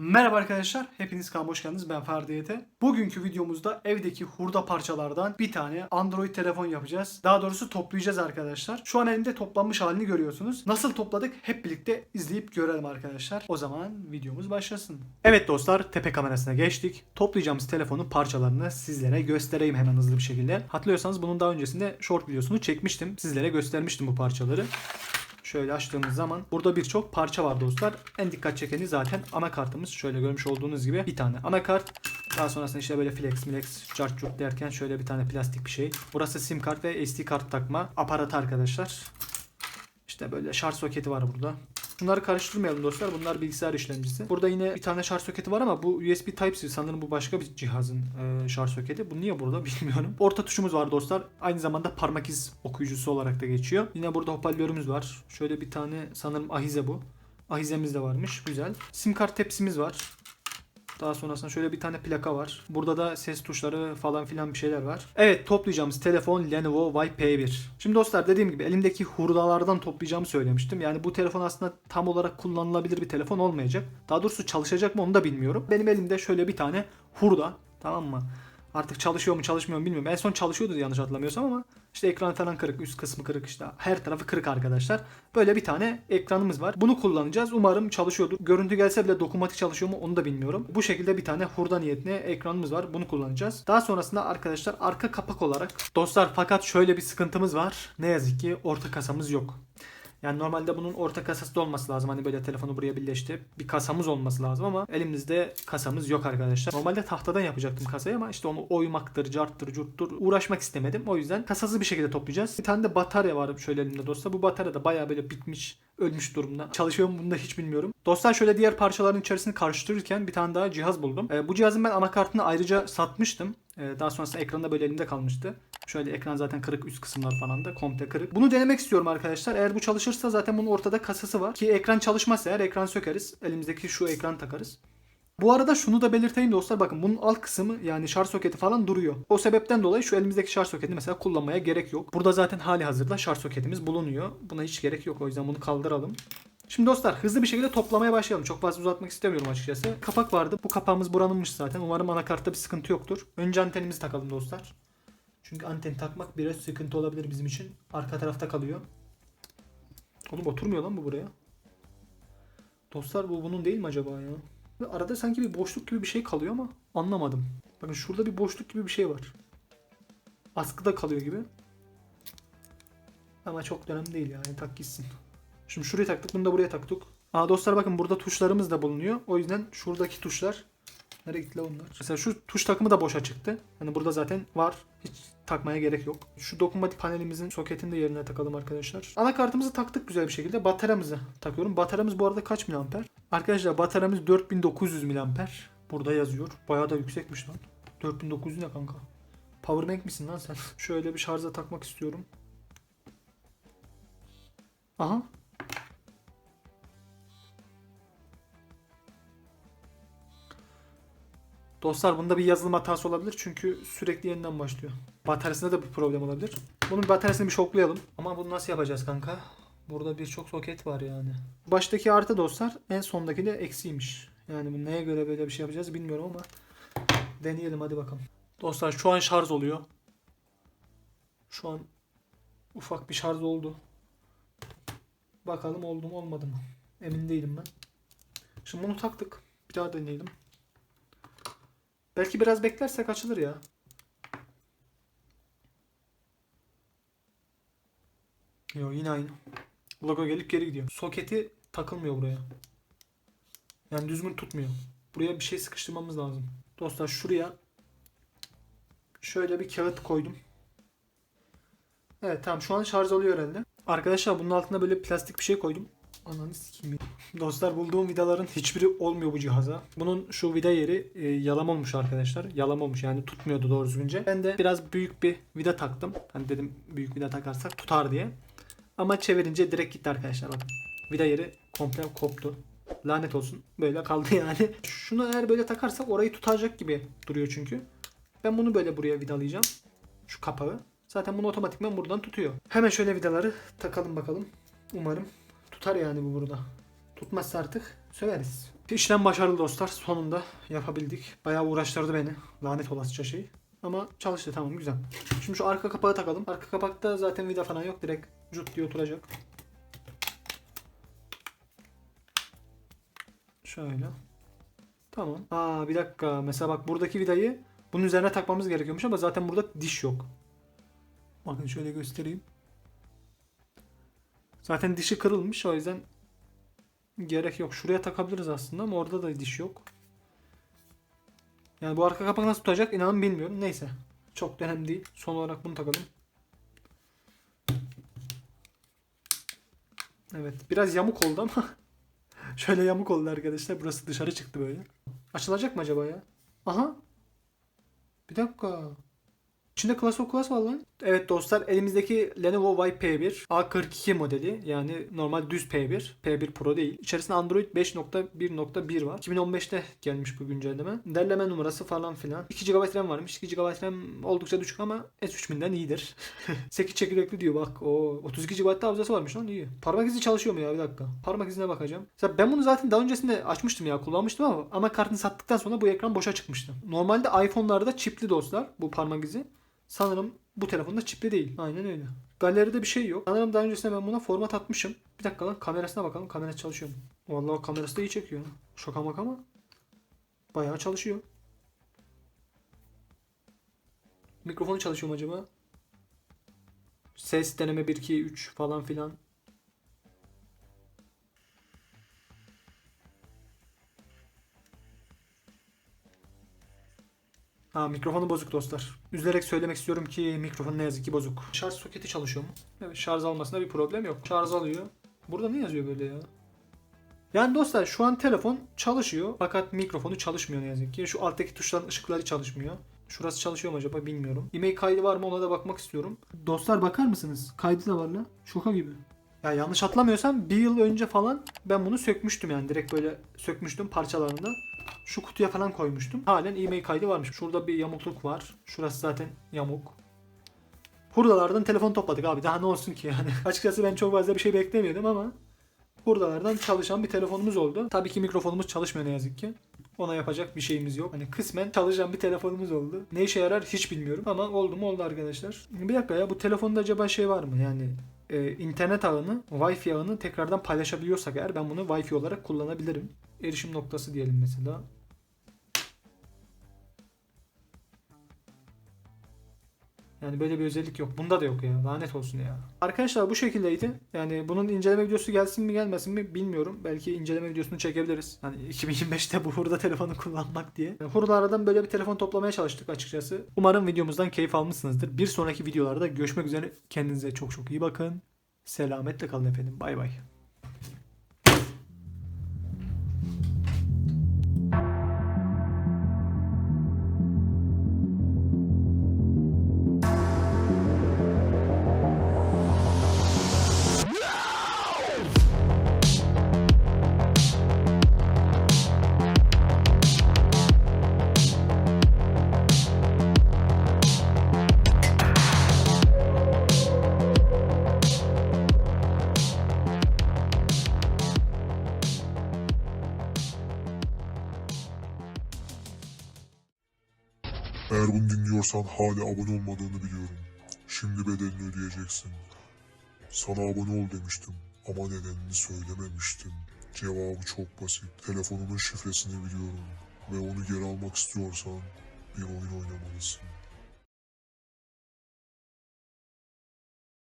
Merhaba arkadaşlar, hepiniz kanalıma hoş geldiniz. Ben Ferdi Yete. Bugünkü videomuzda evdeki hurda parçalardan bir tane Android telefon yapacağız. Daha doğrusu toplayacağız arkadaşlar. Şu an elimde toplanmış halini görüyorsunuz. Nasıl topladık hep birlikte izleyip görelim arkadaşlar. O zaman videomuz başlasın. Evet dostlar, tepe kamerasına geçtik. Toplayacağımız telefonun parçalarını sizlere göstereyim hemen hızlı bir şekilde. Hatırlıyorsanız bunun daha öncesinde short videosunu çekmiştim. Sizlere göstermiştim bu parçaları. Şöyle açtığımız zaman burada birçok parça var dostlar. En dikkat çekeni zaten anakartımız. Şöyle görmüş olduğunuz gibi bir tane anakart. Daha sonrasında işte böyle flex, flex, chart churt derken şöyle bir tane plastik bir şey. Burası sim kart ve SD kart takma aparatı arkadaşlar. İşte böyle şarj soketi var burada. Bunları karıştırmayalım dostlar. Bunlar bilgisayar işlemcisi. Burada yine bir tane şarj soketi var ama bu USB Type-C sanırım bu başka bir cihazın e, şarj soketi. Bu niye burada bilmiyorum. Orta tuşumuz var dostlar. Aynı zamanda parmak iz okuyucusu olarak da geçiyor. Yine burada hoparlörümüz var. Şöyle bir tane sanırım ahize bu. Ahizemiz de varmış. Güzel. Sim kart tepsimiz var. Daha sonrasında şöyle bir tane plaka var. Burada da ses tuşları falan filan bir şeyler var. Evet toplayacağımız telefon Lenovo Y P1. Şimdi dostlar dediğim gibi elimdeki hurdalardan toplayacağımı söylemiştim. Yani bu telefon aslında tam olarak kullanılabilir bir telefon olmayacak. Daha doğrusu çalışacak mı onu da bilmiyorum. Benim elimde şöyle bir tane hurda tamam mı? Artık çalışıyor mu çalışmıyor mu bilmiyorum. En son çalışıyordu yanlış hatırlamıyorsam ama işte ekran falan kırık, üst kısmı kırık işte her tarafı kırık arkadaşlar. Böyle bir tane ekranımız var. Bunu kullanacağız. Umarım çalışıyordur. Görüntü gelse bile dokunmatik çalışıyor mu onu da bilmiyorum. Bu şekilde bir tane hurda niyetine ekranımız var. Bunu kullanacağız. Daha sonrasında arkadaşlar arka kapak olarak dostlar fakat şöyle bir sıkıntımız var. Ne yazık ki orta kasamız yok. Yani normalde bunun orta kasası da olması lazım. Hani böyle telefonu buraya birleştirip bir kasamız olması lazım ama elimizde kasamız yok arkadaşlar. Normalde tahtadan yapacaktım kasayı ama işte onu oymaktır, carttır, curttur uğraşmak istemedim. O yüzden kasasız bir şekilde toplayacağız. Bir tane de batarya var şöyle elimde dostlar. Bu batarya da bayağı böyle bitmiş, ölmüş durumda. Çalışıyor mu bunu da hiç bilmiyorum. Dostlar şöyle diğer parçaların içerisini karıştırırken bir tane daha cihaz buldum. Ee, bu cihazın ben anakartını ayrıca satmıştım. Ee, daha sonrasında ekranda böyle elimde kalmıştı. Şöyle ekran zaten kırık üst kısımlar falan da komple kırık. Bunu denemek istiyorum arkadaşlar. Eğer bu çalışırsa zaten bunun ortada kasası var. Ki ekran çalışmazsa eğer ekran sökeriz. Elimizdeki şu ekran takarız. Bu arada şunu da belirteyim dostlar bakın bunun alt kısmı yani şarj soketi falan duruyor. O sebepten dolayı şu elimizdeki şarj soketini mesela kullanmaya gerek yok. Burada zaten hali hazırda şarj soketimiz bulunuyor. Buna hiç gerek yok o yüzden bunu kaldıralım. Şimdi dostlar hızlı bir şekilde toplamaya başlayalım. Çok fazla uzatmak istemiyorum açıkçası. Kapak vardı. Bu kapağımız buranınmış zaten. Umarım anakartta bir sıkıntı yoktur. Önce antenimizi takalım dostlar. Çünkü anten takmak biraz sıkıntı olabilir bizim için. Arka tarafta kalıyor. Oğlum oturmuyor lan bu buraya. Dostlar bu bunun değil mi acaba ya? Arada sanki bir boşluk gibi bir şey kalıyor ama anlamadım. Bakın şurada bir boşluk gibi bir şey var. Askıda kalıyor gibi. Ama çok önemli değil yani tak gitsin. Şimdi şuraya taktık bunu da buraya taktık. Aa dostlar bakın burada tuşlarımız da bulunuyor. O yüzden şuradaki tuşlar Nereye gitti la onlar? Mesela şu tuş takımı da boşa çıktı. Hani burada zaten var. Hiç takmaya gerek yok. Şu dokunmatik panelimizin soketini de yerine takalım arkadaşlar. Anakartımızı taktık güzel bir şekilde. Bataryamızı takıyorum. Bataryamız bu arada kaç miliamper? Arkadaşlar bataryamız 4900 miliamper. Burada yazıyor. Bayağı da yüksekmiş lan. 4900 ne kanka? Powerbank misin lan sen? Şöyle bir şarja takmak istiyorum. Aha. Dostlar bunda bir yazılım hatası olabilir çünkü sürekli yeniden başlıyor. Bataryasında da bir problem olabilir. Bunun bataryasını bir şoklayalım. Ama bunu nasıl yapacağız kanka? Burada birçok soket var yani. Baştaki artı dostlar en sondaki de eksiymiş. Yani bu neye göre böyle bir şey yapacağız bilmiyorum ama deneyelim hadi bakalım. Dostlar şu an şarj oluyor. Şu an ufak bir şarj oldu. Bakalım oldu mu olmadı mı? Emin değilim ben. Şimdi bunu taktık. Bir daha deneyelim. Belki biraz beklersek açılır ya. Yo yine aynı. Logo gelip geri gidiyor. Soketi takılmıyor buraya. Yani düzgün tutmuyor. Buraya bir şey sıkıştırmamız lazım. Dostlar şuraya şöyle bir kağıt koydum. Evet tamam şu an şarj oluyor herhalde. Arkadaşlar bunun altına böyle plastik bir şey koydum. Ananı sikeyim. Dostlar bulduğum vidaların hiçbiri olmuyor bu cihaza. Bunun şu vida yeri e, yalam olmuş arkadaşlar. Yalam olmuş yani tutmuyordu doğru düzgünce. Ben de biraz büyük bir vida taktım. Hani dedim büyük vida takarsak tutar diye. Ama çevirince direkt gitti arkadaşlar bakın. Vida yeri komple koptu. Lanet olsun. Böyle kaldı yani. Şunu eğer böyle takarsak orayı tutacak gibi duruyor çünkü. Ben bunu böyle buraya vidalayacağım. Şu kapağı. Zaten bunu otomatikman buradan tutuyor. Hemen şöyle vidaları takalım bakalım. Umarım tutar yani bu burada. Tutmazsa artık söveriz. İşlem başarılı dostlar. Sonunda yapabildik. Bayağı uğraştırdı beni. Lanet olasıca şey. Ama çalıştı tamam güzel. Şimdi şu arka kapağı takalım. Arka kapakta zaten vida falan yok. Direkt cut diye oturacak. Şöyle. Tamam. Aa bir dakika. Mesela bak buradaki vidayı bunun üzerine takmamız gerekiyormuş ama zaten burada diş yok. Bakın şöyle göstereyim. Zaten dişi kırılmış o yüzden gerek yok. Şuraya takabiliriz aslında ama orada da diş yok. Yani bu arka kapak nasıl tutacak inanın bilmiyorum. Neyse. Çok da değil. Son olarak bunu takalım. Evet. Biraz yamuk oldu ama şöyle yamuk oldu arkadaşlar. Burası dışarı çıktı böyle. Açılacak mı acaba ya? Aha. Bir dakika. İçinde Class of Class var lan. Evet dostlar elimizdeki Lenovo Vibe P1 A42 modeli yani normal düz P1. P1 Pro değil. İçerisinde Android 5.1.1 var. 2015'te gelmiş bu güncelleme. Derleme numarası falan filan. 2 GB RAM varmış. 2 GB RAM oldukça düşük ama S3000'den iyidir. 8 çekirdekli diyor bak. O 32 GB hafızası varmış lan iyi. Parmak izi çalışıyor mu ya bir dakika. Parmak izine bakacağım. Mesela ben bunu zaten daha öncesinde açmıştım ya kullanmıştım ama ama kartını sattıktan sonra bu ekran boşa çıkmıştı. Normalde iPhone'larda çipli dostlar bu parmak izi. Sanırım bu telefonda çipli değil. Aynen öyle. Galeride bir şey yok. Sanırım daha öncesinde ben buna format atmışım. Bir dakika lan kamerasına bakalım. Kamerası çalışıyor mu? Vallahi kamerası da iyi çekiyor. Şaka ama bayağı çalışıyor. Mikrofonu çalışıyor mu acaba? Ses deneme 1 2 3 falan filan. Ha mikrofonu bozuk dostlar. Üzülerek söylemek istiyorum ki mikrofon ne yazık ki bozuk. Şarj soketi çalışıyor mu? Evet şarj almasında bir problem yok. Şarj alıyor. Burada ne yazıyor böyle ya? Yani dostlar şu an telefon çalışıyor fakat mikrofonu çalışmıyor ne yazık ki. Şu alttaki tuşların ışıkları çalışmıyor. Şurası çalışıyor mu acaba bilmiyorum. E-mail kaydı var mı ona da bakmak istiyorum. Dostlar bakar mısınız? Kaydı da var lan. Şoka gibi. Ya yanlış hatırlamıyorsam bir yıl önce falan ben bunu sökmüştüm yani direkt böyle sökmüştüm parçalarında. Şu kutuya falan koymuştum. Halen e-mail kaydı varmış. Şurada bir yamukluk var. Şurası zaten yamuk. Hurdalardan telefon topladık abi. Daha ne olsun ki yani. Açıkçası ben çok fazla bir şey beklemiyordum ama hurdalardan çalışan bir telefonumuz oldu. Tabii ki mikrofonumuz çalışmıyor ne yazık ki. Ona yapacak bir şeyimiz yok. Hani kısmen çalışan bir telefonumuz oldu. Ne işe yarar hiç bilmiyorum ama oldu mu oldu arkadaşlar. Bir dakika ya bu telefonda acaba şey var mı? Yani e, internet ağını, Wi-Fi ağını tekrardan paylaşabiliyorsak eğer ben bunu Wi-Fi olarak kullanabilirim. Erişim noktası diyelim mesela. Yani böyle bir özellik yok. Bunda da yok ya. Lanet olsun ya. Arkadaşlar bu şekildeydi. Yani bunun inceleme videosu gelsin mi gelmesin mi bilmiyorum. Belki inceleme videosunu çekebiliriz. Hani 2025'te bu hurda telefonu kullanmak diye. Yani hurdalardan böyle bir telefon toplamaya çalıştık açıkçası. Umarım videomuzdan keyif almışsınızdır. Bir sonraki videolarda görüşmek üzere. Kendinize çok çok iyi bakın. Selametle kalın efendim. Bay bay. Bunu dinliyorsan hala abone olmadığını biliyorum. Şimdi bedelini ödeyeceksin. Sana abone ol demiştim ama nedenini söylememiştim. Cevabı çok basit. Telefonumun şifresini biliyorum ve onu geri almak istiyorsan bir oyun oynamalısın.